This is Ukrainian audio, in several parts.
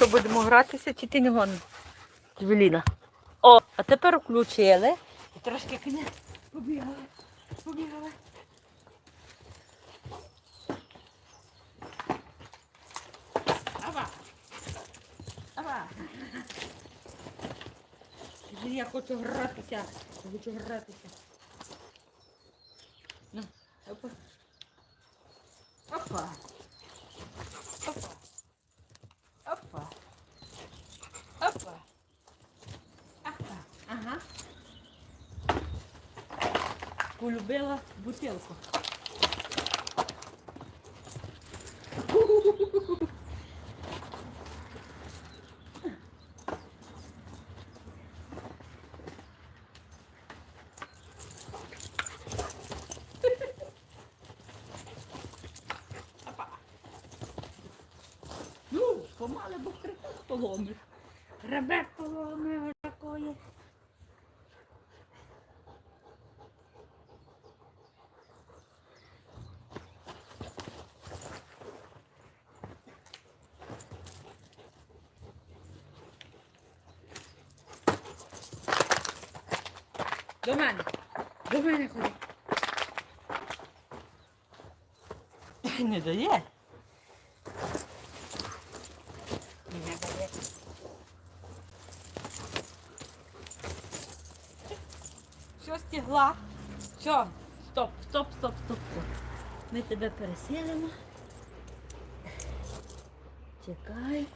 що будемо гратися, чи ти не гониш? Джевеліна. О, а тепер включили. І трошки коня побігали. Побігали. Ава. Ава. Я хочу гратися. Я хочу гратися. Ну. Опа. Опа. Опа. Опа. Опа. Ага. Полюбила бутилку. Ну, помали, бо хребет поломив. Хребет поломив такої. До мене. До мене ходи. Не дає. Не дає. Все стігла. Все. Стоп, стоп, стоп, стоп, стоп. Ми тебе переселимо. Чекай.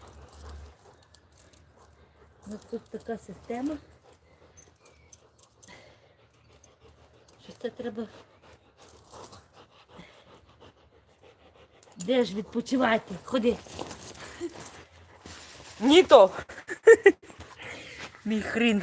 У нас тут така система. Це треба. Де ж відпочивати? Ходи. Ні то. Мій хрін.